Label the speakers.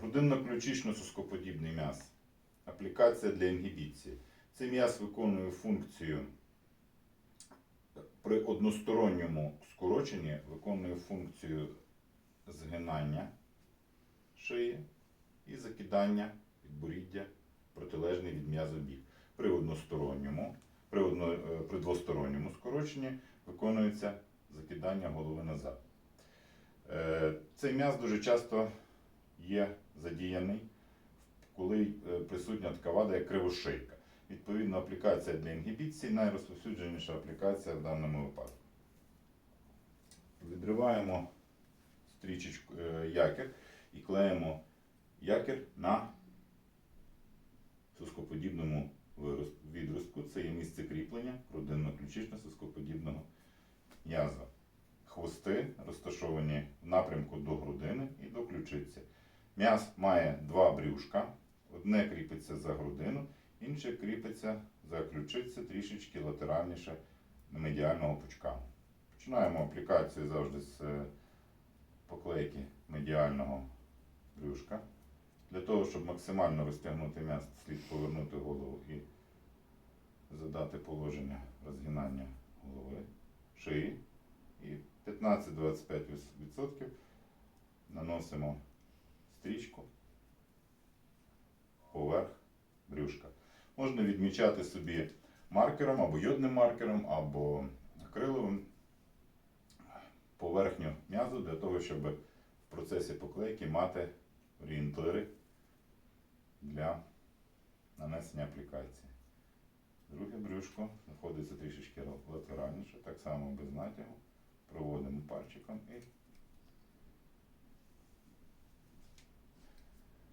Speaker 1: Грудинно-ключично-сускоподібний м'яз. Аплікація для інгібіції. Цей м'яз виконує функцію при односторонньому скороченні, виконує функцію згинання шиї і закидання підборіддя протилежний від м'язу бік. При односторонньому, при, одно, е, при двосторонньому скороченні виконується закидання голови назад. Е, Цей м'яз дуже часто є задіяний, коли е, присутня така вада, як кривошийка. Відповідно, аплікація для інгібіції найрозповсюдженіша аплікація в даному випадку. Відриваємо стрічечку е, якір і клеїмо якір на сускоподібному відростку. Це є місце кріплення грудинно-ключично-сускоподібного м'яза. Хвости розташовані в напрямку до грудини і до ключиці. М'яз має два брюшка. Одне кріпиться за грудину, інше кріпиться за ключицю трішечки латеральніше медіального пучка. Починаємо аплікацію завжди з е, поклейки медіального брюшка. Для того, щоб максимально розтягнути м'яз, слід повернути голову і задати положення розгинання голови, шиї. І 15-25% наносимо стрічку поверх брюшка. Можна відмічати собі маркером або йодним маркером, або акриловим поверхню м'язу для того, щоб в процесі поклейки мати орієнтири для нанесення аплікації. Друге брюшко знаходиться трішечки латеральніше, так само без натягу. Проводимо пальчиком і